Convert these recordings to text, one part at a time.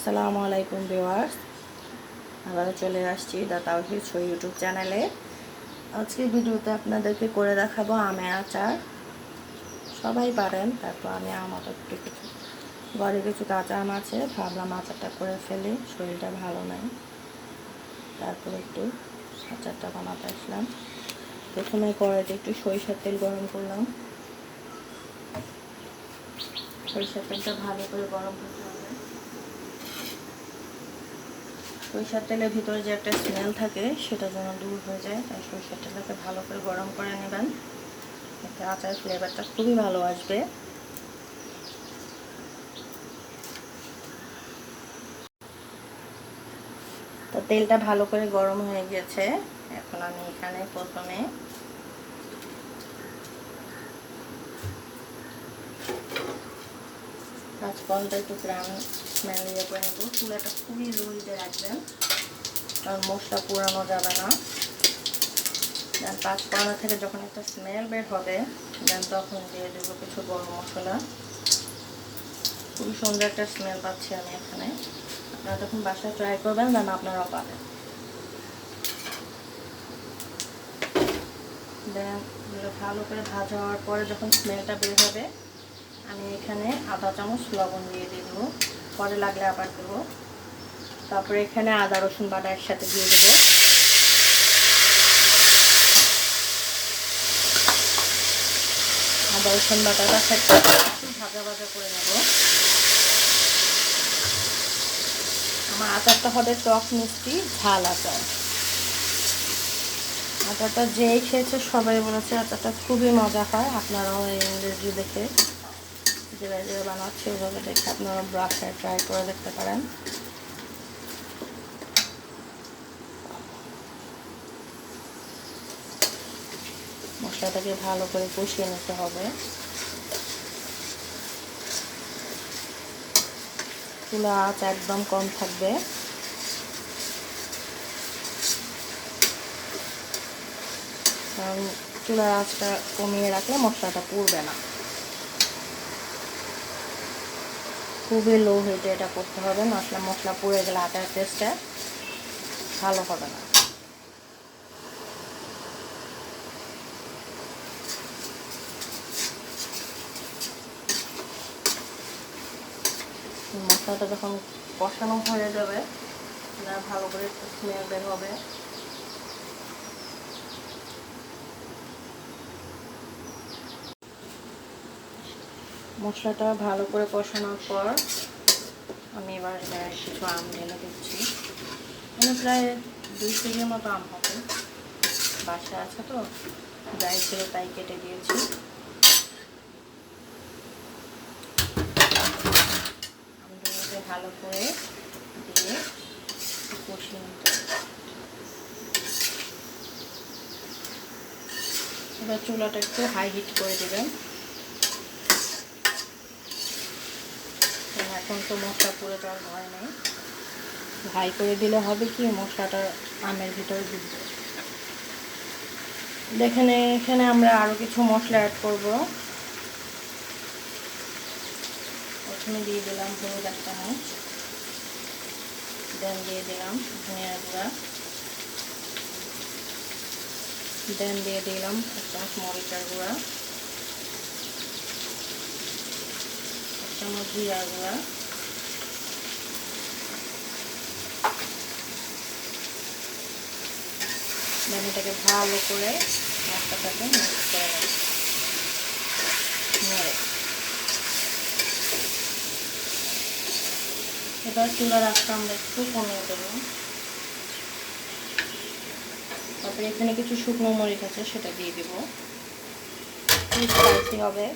আসসালামু আলাইকুম ভিউয়ার্স। আবারও চলে আসছি দ্য তাওহিদ শো ইউটিউব চ্যানেলে। আজকে ভিডিওতে আপনাদেরকে করে দেখাবো আমের আচার। সবাই পারেন, তারপর আমি আমার একটু কিছু ঘরে কিছু কাঁচা আম আছে, ভাবলাম আচারটা করে ফেলি, শরীরটা ভালো নাই। তারপর একটু আচারটা বানাতে আসলাম। প্রথমে কড়াইতে একটু সরিষার তেল গরম করলাম। সরিষার তেলটা ভালো করে গরম করতে হবে সরিষার তেলের ভিতরে যে একটা স্মেল থাকে, সেটা যেন দূর হয়ে যায়। তাই সরিষার তেলটাকে ভালো করে গরম করে নেবেন। এতে আচার ফ্লেভারটা খুবই ভালো আসবে। তো তেলটা ভালো করে গরম হয়ে গেছে। এখন আমি এখানে প্রথমে পাঁচফলটা একটু গ্রাম ইয়ে করে নেব চুলাটা খুবই রুইতে রাখবেন কারণ মশলা পুরানো যাবে না। দেন পাঁচফোড়না থেকে যখন একটা স্মেল বের হবে, দেন তখন দিয়ে দেবো কিছু গরম মশলা। খুবই সুন্দর একটা স্মেল পাচ্ছি আমি এখানে। আপনারা যখন বাসায় ট্রাই করবেন, দেন আপনারাও পাবেন। দেন ভালো করে ভাজা হওয়ার পরে যখন স্মেলটা বের হবে আমি এখানে আধা চামচ, লবণ দিয়ে দিয়ে দেবো। পরে লাগলে আবার দেবো। তারপরে এখানে আদা, রসুন বাটা একসাথে দিয়ে দেবো। আদা, রসুন বাটাটা একটু ভাজা ভাজা করে নেব। আমার আচারটা হবে টক মিষ্টি, ঝাল আচার। আচারটা যেই খেয়েছে সবাই বলেছে আচারটা খুবই মজা হয়। আপনারাও এই ইংরেজি দেখে যেভাবে যেভাবে বানাচ্ছে ওইভাবে দেখে আপনারা ব্রাশে ট্রাই করে দেখতে পারেন। মশলাটাকে ভালো করে কষিয়ে নিতে হবে। চুলা আঁচ একদম কম থাকবে। কারণ চুলার আঁচটা কমিয়ে রাখলে মশলাটা পুড়বে না। খুবই লো হিটে এটা করতে হবে। মশলা মশলা পুড়ে গেলে আটার টেস্টটা ভালো হবে না। মশলাটা যখন কষানো হয়ে যাবে ভালো করে স্মেল বের হবে। মশলাটা ভালো করে কষানোর পর আমি এবার কিছু আম ঢেলে দিচ্ছি। মানে প্রায় দুই কেজির মতো আম হবে। বাসা আছে তো, যাই ছিল তাই কেটে দিয়েছি। আমগুলোকে ভালো করে দিয়ে কষিয়ে নিতে এবার চুলাটা একটু হাই হিট করে দেবেন। এখন তো মশলা পুরো যাওয়ার ভয় নেই। ভাই করে দিলে হবে কি, মশলাটা আমের ভিতরে ঢুকবে দেখেন, এখানে আমরা আরও কিছু মশলা অ্যাড করব। প্রথমে দিয়ে দিলাম হলুদ এক চামচ দেন দিয়ে দিলাম ধনিয়া গুঁড়া। দেন দিয়ে দিলাম এক চামচ মরিচার গুঁড়া। এক চামচ জিরা গুঁড়া। দেন এটাকে ভালো করে মশলাটাকে মিক্স করে নেড়ে। এবার চুলার আঁচটা আমরা একটু কমিয়ে দেবো। তারপরে এখানে কিছু শুকনো মরিচ আছে, সেটা দিয়ে দেবো। স্পাইসি হবে।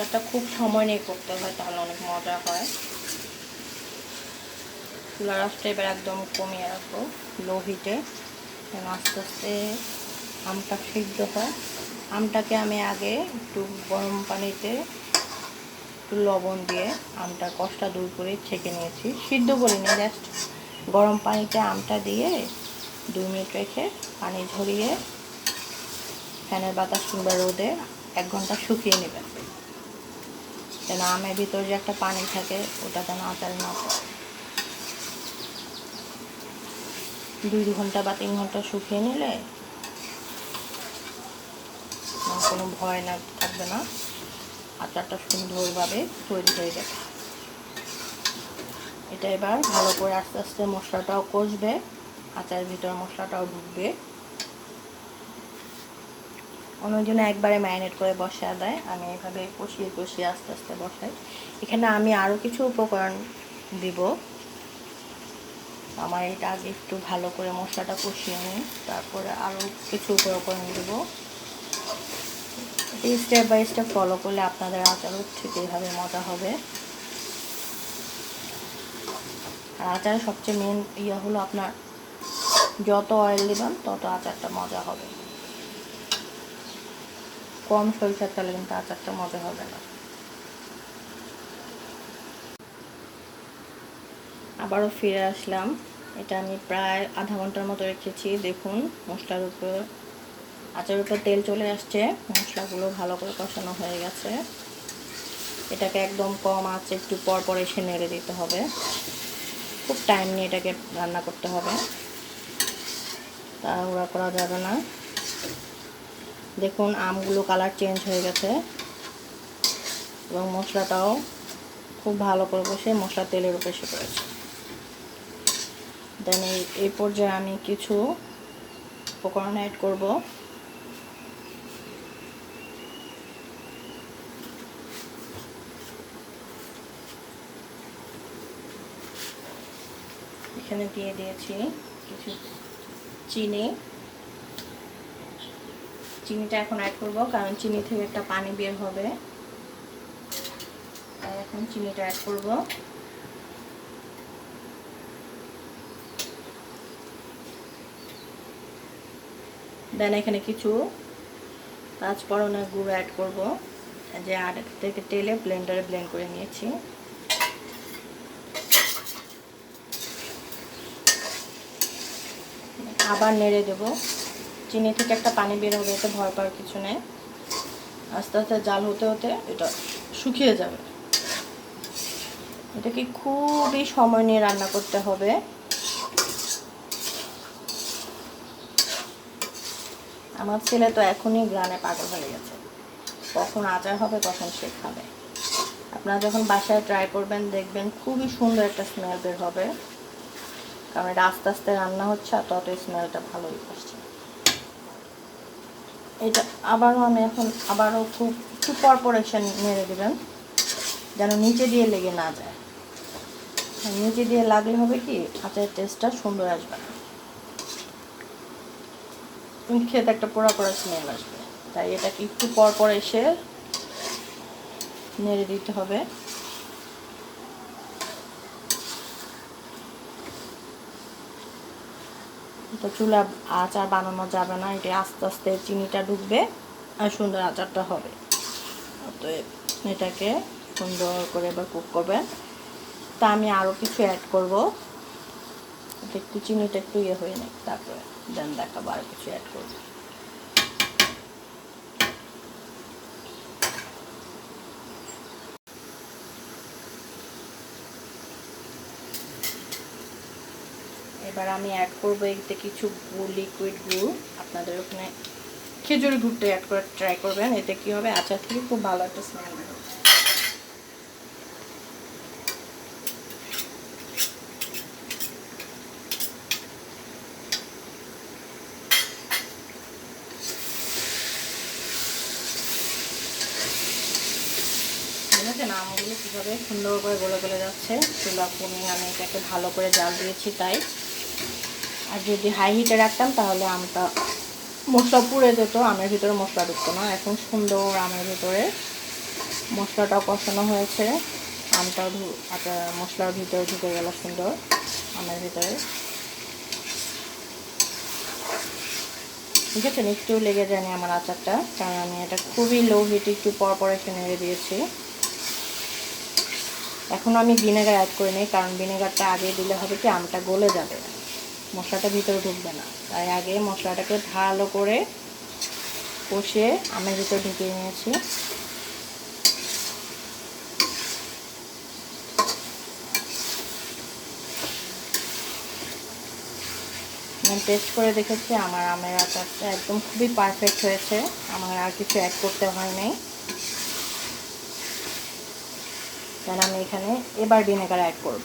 আচারটা খুব সময় নিয়ে করতে হয়, তাহলে অনেক মজা হয়। চুলার আঁচটা এবার একদম কমিয়ে রাখব লো হিটে আস্তে আস্তে আমটা সিদ্ধ হয়। আমটাকে আমি আগে একটু গরম পানিতে একটু লবণ দিয়ে আমটা কষটা দূর করে ছেঁকে নিয়েছি। সিদ্ধ করিনি জাস্ট গরম পানিতে আমটা দিয়ে দুই মিনিট রেখে পানি ঝরিয়ে ফ্যানের বাতাস কিংবা রোদে এক ঘণ্টা শুকিয়ে নেবেন। যেন আমের ভিতরে যে একটা পানি থাকে ওটা যেন আচার না দুই ঘণ্টা বা তিন ঘণ্টা শুকিয়ে নিলে কোনো ভয় না, থাকবে না। আচারটা সুন্দরভাবে তৈরি হয়ে যাবে। এটা এবার ভালো করে আস্তে আস্তে মশলাটাও কষবে, আচারের ভিতরে মশলাটাও ঢুকবে। অন্যজনে একবারে ম্যারিনেট করে বসা দেয়। আমি এভাবে কষিয়ে কষিয়ে আস্তে আস্তে বসাই। এখানে আমি আরও কিছু উপকরণ দিব। আমার এটা আগে একটু ভালো করে মশলাটা কষিয়ে নিই। তারপরে আরও কিছু উপকরণ দেবো। স্টেপ বাই স্টেপ ফলো করলে আপনাদের আচারও ঠিক এইভাবে মজা হবে। আর আচারের সবচেয়ে মেন ইয়ে হলো আপনার যত অয়েল দেবেন, তত আচারটা মজা হবে। কম সরিষার তেলে কিন্তু আচারটা মজা হবে না। আবারও ফিরে আসলাম। এটা আমি প্রায় আধা ঘণ্টার মতো রেখেছি। দেখুন, মশলার উপর, আচারের উপর তেল চলে আসছে। মশলাগুলো ভালো করে কষানো হয়ে গেছে। এটাকে একদম কম আছে একটু পর পর এসে নেড়ে দিতে হবে। খুব টাইম নিয়ে এটাকে রান্না করতে হবে। তা তাড়াহুড়া করা যাবে না। দেখুন, আমগুলো কালার চেঞ্জ হয়ে গেছে। এবং মশলাটাও খুব ভালো করে বসে মশলা তেলের উপরে এসে পড়েছে। দেন এই পর্যায়ে আমি কিছু উপকরণ অ্যাড করব। এখানে দিয়ে দিয়েছি কিছু চিনি। চিনিটা এখন অ্যাড করব, কারণ চিনি থেকে একটা পানি বের হবে। তাই এখন চিনিটা অ্যাড করব। দেন এখানে কিছু পাঁচফোড়নের গুঁড়ো অ্যাড করব। যে আট থেকে তেলে ব্লেন্ডারে ব্লেন্ড করে নিয়েছি। আবার নেড়ে দেব। চিনি থেকে একটা পানি বের হবে এতে ভয় পাওয়ার কিছু নেই। আস্তে আস্তে জাল হতে হতে এটা শুকিয়ে যাবে। এটাকে খুবই সময় নিয়ে রান্না করতে হবে। আমার ছেলে তো এখনই গ্রানে পাগল হয়ে গেছে। কখন আচার হবে, কখন সে খাবে। আপনারা যখন বাসায় ট্রাই করবেন, দেখবেন খুবই সুন্দর একটা স্মেল বের হবে। কারণ এটা আস্তে আস্তে রান্না হচ্ছে আর তত স্মেলটা ভালোই আসছে। এটা আবারও আমি এখন আবারও খুব একটু পর পর এসে নেড়ে দেবেন, যেন নিচে দিয়ে লেগে না যায়। নিচে দিয়ে লাগলে হবে কি আচারের টেস্টটা সুন্দর আসবে না। খেতে একটা পোড়া পোড়া স্মেল আসবে। তাই এটাকে একটু পর পর এসে নেড়ে দিতে হবে। তো চুলা আচার বানানো যাবে না এটা আস্তে আস্তে চিনিটা ঢুকবে আর সুন্দর আচারটা হবে। তো এটাকে সুন্দর করে এবার কুক করবে তা আমি আরও কিছু অ্যাড করব। একটু চিনিটা একটু ইয়ে হয়ে নেই তারপরে দেন দেখাবো আরও কিছু অ্যাড করব। এবার আমি অ্যাড করব এতে কিছু লিকুইড গুড় আপনাদের ওখানে খেজুরি গুড়টা অ্যাড করে ট্রাই করবেন। এতে কি হবে? আচার থেকে খুব ভালো একটা স্মেল বেরোবে আমগুলো কীভাবে সুন্দর করে গলে গলে যাচ্ছে? চুলা কমিয়ে আমি এটাকে ভালো করে জাল দিয়েছি তাই। আর যদি হাই হিটে রাখতাম, তাহলে আমটা মশলা পুড়ে যেত, আমের ভিতরে মশলা ঢুকতো না। এখন সুন্দর আমের ভিতরে মশলাটাও কষানো হয়েছে। আমটাও মশলার ভিতরে ঢুকে গেল সুন্দর আমের ভিতরে। আছে একটু লেগে যায়নি আমার আচারটা, কারণ আমি এটা খুবই লো হিটে একটু পর পর এসে নেড়ে দিয়েছি। এখন আমি ভিনেগার অ্যাড করে নিই কারণ ভিনেগারটা আগে দিলে হবে কি, আমটা গলে যাবে। মশলাটা ভিতরে ঢুকবে না। তাই আগে মশলাটাকে ভালো করে কষিয়ে আমের ভিতরে ঢুকিয়ে নিয়েছি। আমি টেস্ট করে দেখেছি, আমার আমের আচারটা একদম খুবই পারফেক্ট হয়েছে। আমার আর কিছু অ্যাড করতে হয় নাই কারণ আমি এখানে এবার ভিনেগার অ্যাড করব।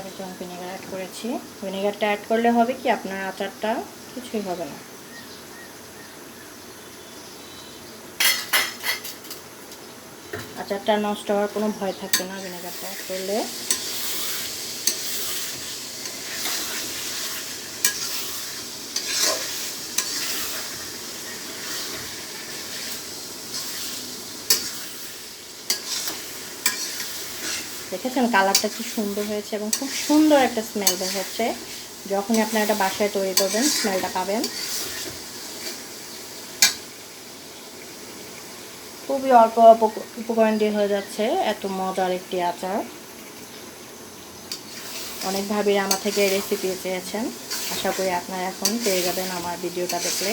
একটা আমি ভিনেগার অ্যাড করেছি ভিনেগারটা অ্যাড করলে হবে কি? আপনার আচারটা কিছুই হবে না। আচারটা নষ্ট হওয়ার কোনো ভয় থাকবে না ভিনেগারটা অ্যাড করলে। দেখেছেন? কালারটা কি সুন্দর হয়েছে এবং খুব সুন্দর একটা স্মেল বের হচ্ছে। যখনই আপনারা এটা বাসায় তৈরি করবেন স্মেলটা পাবেন। খুবই অল্প উপকরণ দিয়ে হয়ে যাচ্ছে। এত মজার একটি আচার। অনেক ভাবিরা আমার থেকে রেসিপি চেয়েছেন। আশা করি আপনারা এখন পেয়ে যাবেন আমার ভিডিওটা দেখলে।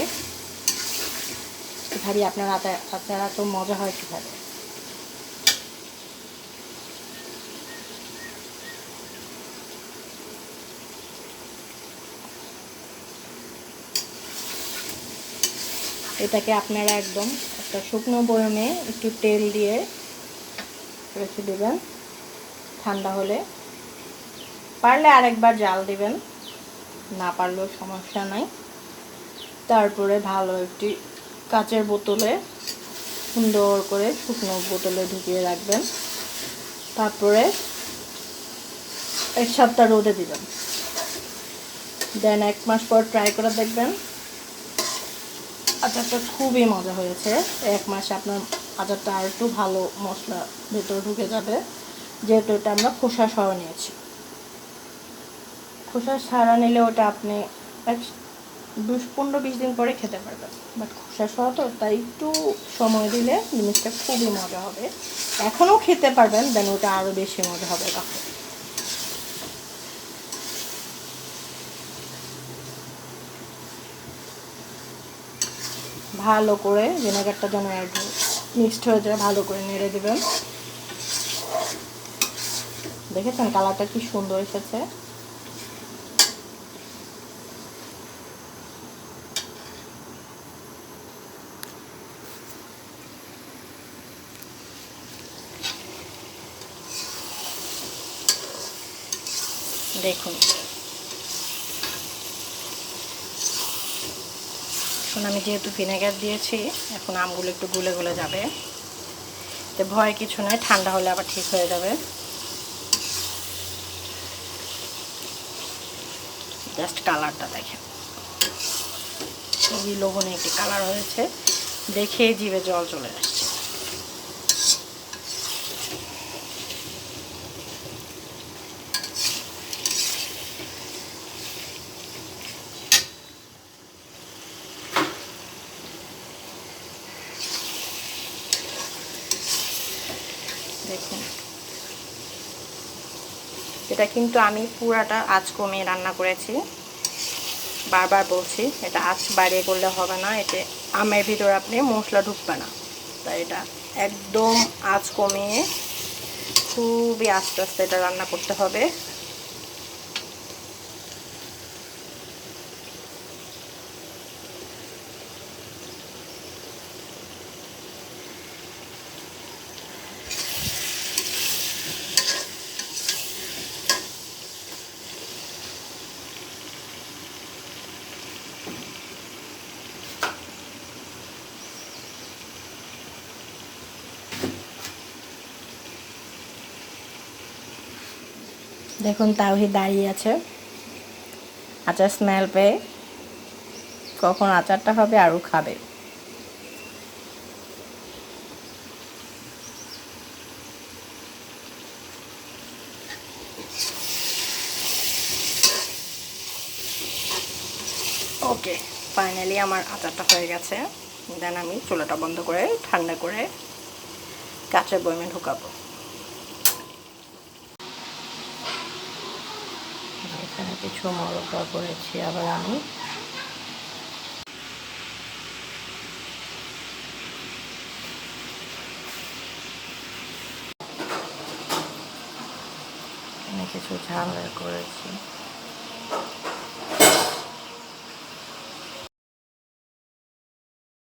ভাবি, আপনার আচার আচার এত মজা হয় কীভাবে? এটাকে আপনারা একদম একটা শুকনো বয়মে একটু তেল দিয়ে রেখে দেবেন। ঠান্ডা হলে। পারলে আরেকবার জাল দিবেন। না পারলেও সমস্যা নাই। তারপরে ভালো একটি কাচের বোতলে সুন্দর করে শুকনো বোতলে ঢুকিয়ে রাখবেন। তারপরে এক সপ্তাহ রোদে দিবেন। দেন এক মাস পর ট্রাই করে দেখবেন। আচারটা খুবই মজা হয়েছে। এক মাসে আপনার আচারটা আর একটু ভালো মশলা ভেতরে ঢুকে যাবে। যেহেতু এটা আমরা খোসা সহ নিয়েছি। খোসা সারা নিলে ওটা আপনি এক বিশ পনেরো বিশ দিন পরে খেতে পারবেন। বাট খোসা সহ তো তাই একটু সময় দিলে জিনিসটা খুবই মজা হবে। এখনও খেতে পারবেন, দেন ওটা আরও বেশি মজা হবে তখন। ভালো করে ভিনেগারটা যেন মিক্সড হয়ে যায়, ভালো করে নেড়ে দেবেন। দেখেছেন কালারটা কি সুন্দর এসেছে? দেখুন। এখন আমি যেহেতু ভিনেগার দিয়েছি, এখন আমগুলো একটু গুলে গুলে যাবে। তো ভয় কিছু নয় ঠান্ডা হলে আবার ঠিক হয়ে যাবে। জাস্ট কালারটা দেখেন। খুবই লোভনীয় একটি কালার হয়েছে। দেখে জিভে জল চলে আসছে দেখুন এটা কিন্তু আমি পুরাটা আঁচ কমিয়ে রান্না করেছি। বারবার বলছি, এটা আঁচ বাড়িয়ে করলে হবে না, এতে আমের ভিতরে আপনি মশলা ঢুকবে না। তাই এটা একদম আঁচ কমিয়ে খুবই আস্তে আস্তে এটা রান্না করতে হবে। দেখুন তাওহিদ দাঁড়িয়ে আছে। আচার স্মেল পেয়ে কখন আচারটা হবে আরও খাবে। ওকে ফাইনালি আমার আচারটা হয়ে গেছে। দেন আমি চুলাটা বন্ধ করে, ঠান্ডা করে কাঁচের বয়মে ঢুকাবো। এখানে কিছু মরকা করেছি আবার আমি। কিছু ঝাল করেছি।